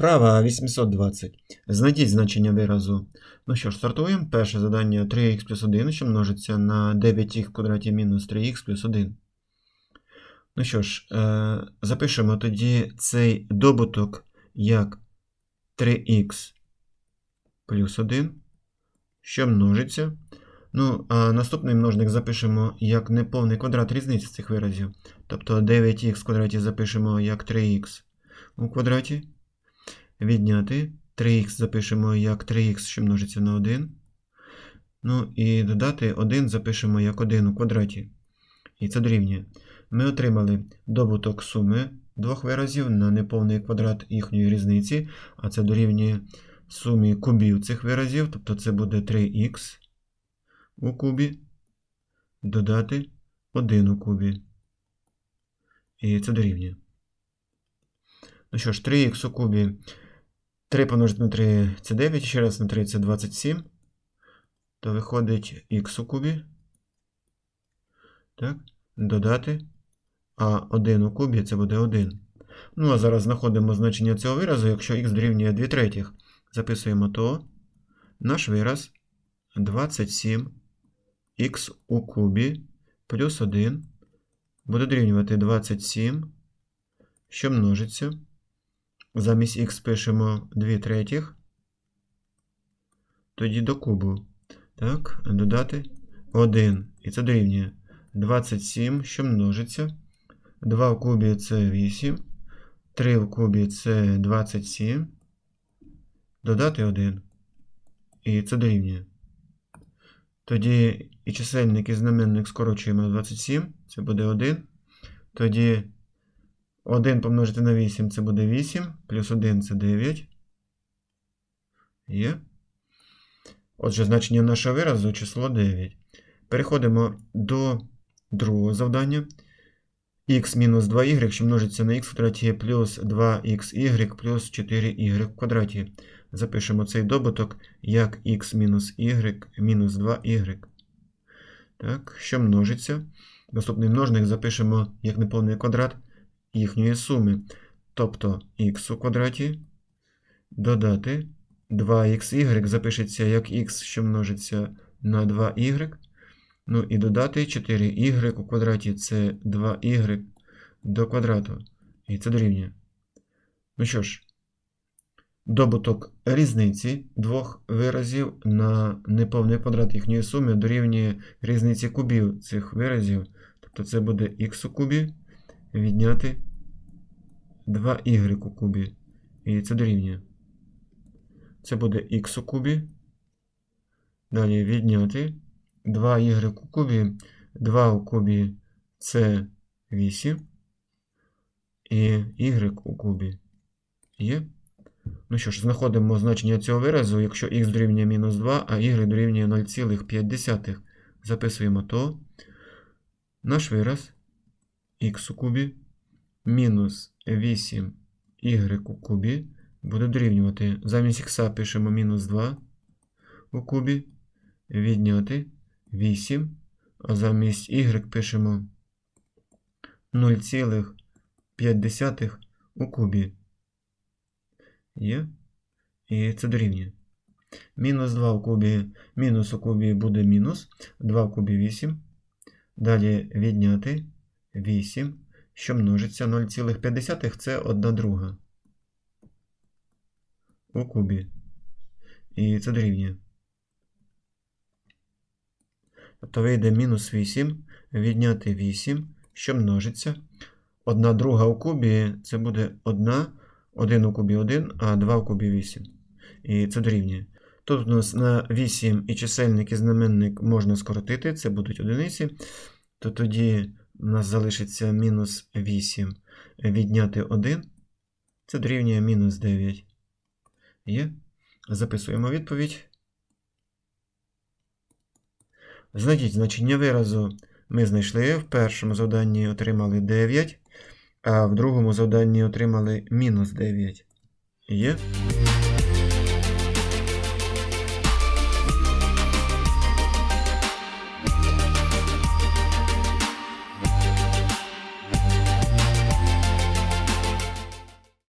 Вправа 820. Знайдіть значення виразу. Ну що ж, стартуємо. Перше завдання 3х плюс 1, що множиться на 9х в квадраті мінус 3х плюс 1. Ну що ж, е, запишемо тоді цей добуток як 3х плюс 1, що множиться. Ну, а наступний множник запишемо як неповний квадрат різниці цих виразів. Тобто 9х в квадраті запишемо як 3х у квадраті. Відняти 3х запишемо як 3х, що множиться на 1. Ну і додати 1 запишемо як 1 у квадраті. І це дорівнює. Ми отримали добуток суми двох виразів на неповний квадрат їхньої різниці, а це дорівнює сумі кубів цих виразів, тобто це буде 3х у кубі, додати 1 у кубі. І це дорівнює. Ну що ж, 3х у кубі 3 помножити на 3 це 9, ще раз на 3 це 27. То виходить х у кубі. Так, додати. А 1 у кубі це буде 1. Ну, а зараз знаходимо значення цього виразу, якщо х дорівнює 2 третіх. Записуємо то. Наш вираз 27 х у кубі плюс 1 буде дорівнювати 27, що множиться. Замість х пишемо 2 третіх. Тоді до кубу. Так, додати 1. І це дорівнює 27, що множиться. 2 в кубі це 8. 3 в кубі це 27. Додати 1. І це дорівнює. Тоді і чисельник, і знаменник скорочуємо на 27. Це буде 1. Тоді 1 помножити на 8 це буде 8, плюс 1 це 9. Є. Отже, значення нашого виразу число 9. Переходимо до другого завдання. х мінус 2y, що множиться на х в квадраті плюс 2xy плюс 4y в квадраті. Запишемо цей добуток як х мінус y мінус 2y. Так, що множиться? Наступний множник запишемо як неповний квадрат їхньої суми. Тобто х у квадраті додати 2xy запишеться як х, що множиться на 2y. Ну і додати 4y у квадраті це 2y до квадрату. І це дорівнює. Ну що ж, добуток різниці двох виразів на неповний квадрат їхньої суми дорівнює різниці кубів цих виразів. Тобто це буде х у кубі відняти 2y у кубі. І це дорівнює. Це буде х у кубі. Далі відняти 2y у кубі. 2 у кубі це 8. І y у кубі є. Ну що ж, знаходимо значення цього виразу, якщо х дорівнює мінус 2, а y дорівнює 0,5. Записуємо то. Наш вираз х у кубі мінус 8 y у кубі буде дорівнювати. Замість х пишемо мінус 2 у кубі, відняти 8, а замість y пишемо 0,5 у кубі. Є. І це дорівнює. Мінус 2 у кубі, мінус у кубі буде мінус, 2 в кубі 8. Далі відняти 8 що множиться 0,5 це 1 друга у кубі. І це дорівнює. Тобто вийде мінус 8, відняти 8, що множиться. 1 друга у кубі це буде 1, 1 у кубі 1, а 2 у кубі 8. І це дорівнює. Тут у нас на 8 і чисельник, і знаменник можна скоротити, це будуть одиниці. То тоді у нас залишиться мінус 8 відняти 1. Це дорівнює мінус 9. Є. Записуємо відповідь. Знайдіть значення виразу ми знайшли. В першому завданні отримали 9, а в другому завданні отримали мінус 9. Є.